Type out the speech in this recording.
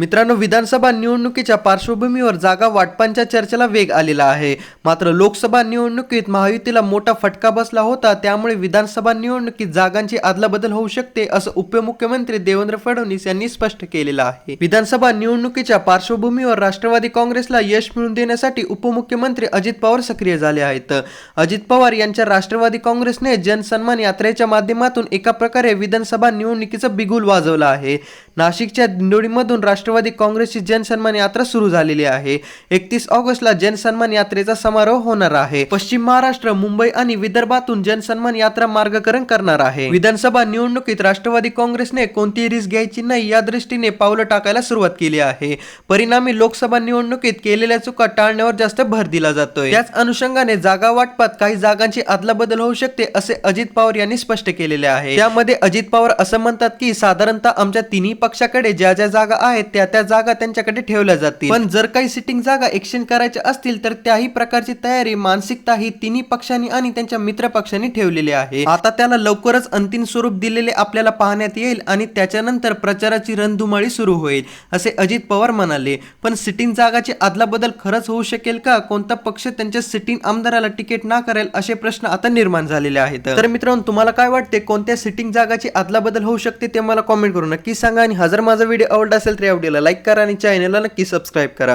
मित्रांनो विधानसभा निवडणुकीच्या पार्श्वभूमीवर जागा वाटपांच्या चर्चेला वेग आलेला आहे. मात्र लोकसभा निवडणुकीत महायुतीला मोठा फटका बसला होता त्यामुळे विधानसभा निवडणुकीत जागांची अदलाबदल होऊ शकते असं उपमुख्यमंत्री देवेंद्र फडणवीस यांनी स्पष्ट केलेलं आहे. विधानसभा निवडणुकीच्या पार्श्वभूमीवर राष्ट्रवादी काँग्रेसला यश मिळवून देण्यासाठी उपमुख्यमंत्री अजित पवार सक्रिय झाले आहेत. अजित पवार यांच्या राष्ट्रवादी काँग्रेसने जनसन्मान यात्रेच्या माध्यमातून एका प्रकारे विधानसभा निवडणुकीचं बिगुल वाजवलं आहे. नाशिकच्या दिंडोळीमधून राष्ट्रवादी काँग्रेसची जनसन्मान यात्रा सुरू झालेली आहे. एकतीस ऑगस्टला जनसन्मान यात्रेचा समारोह होणार आहे. पश्चिम महाराष्ट्र मुंबई आणि विदर्भातून जनसन्मान यात्रा मार्गकरण करणार आहे. विधानसभा निवडणुकीत राष्ट्रवादी काँग्रेसने कोणतीही रिस्क घ्यायची नाही या दृष्टीने पावलं टाकायला सुरुवात केली आहे. परिणामी लोकसभा निवडणुकीत केलेल्या चुका टाळण्यावर जास्त भर दिला जातोय. त्याच अनुषंगाने जागा वाटपात काही जागांची अदलाबदल होऊ शकते असे अजित पवार यांनी स्पष्ट केलेले आहे. त्यामध्ये अजित पवार असं म्हणतात की साधारणतः आमच्या तिन्ही पक्षाकडे ज्या ज्या जागा आहेत त्या त्या जागा त्यांच्याकडे ठेवल्या जातील. पण जर काही सिटिंग जागा एक्सचेंज करायच्या असतील तर त्याही प्रकारची तयारी मानसिकता ही तिन्ही पक्षांनी आणि त्यांच्या मित्र पक्षांनी ठेवलेली आहे. आता त्याला लवकरच अंतिम स्वरूप दिलेले आपल्याला पाहण्यात येईल आणि त्याच्यानंतर प्रचाराची रणधुमाळी सुरू होईल असे अजित पवार म्हणाले. पण सिटिंग जागाची अदलाबदल खरंच होऊ शकेल का? कोणता पक्ष त्यांच्या सिटिंग आमदाराला तिकीट ना करेल असे प्रश्न आता निर्माण झालेले आहेत. तर मित्रांनो तुम्हाला काय वाटते? कोणत्या सिटिंग जागाची अदलाबदल होऊ शकते ते मला कॉमेंट करून नक्की सांगा आणि हजर माझा व्हिडिओ आवडला असेल तर या व्हिडिओला लाईक करा आणि चॅनलला नक्की सबस्क्राईब करा.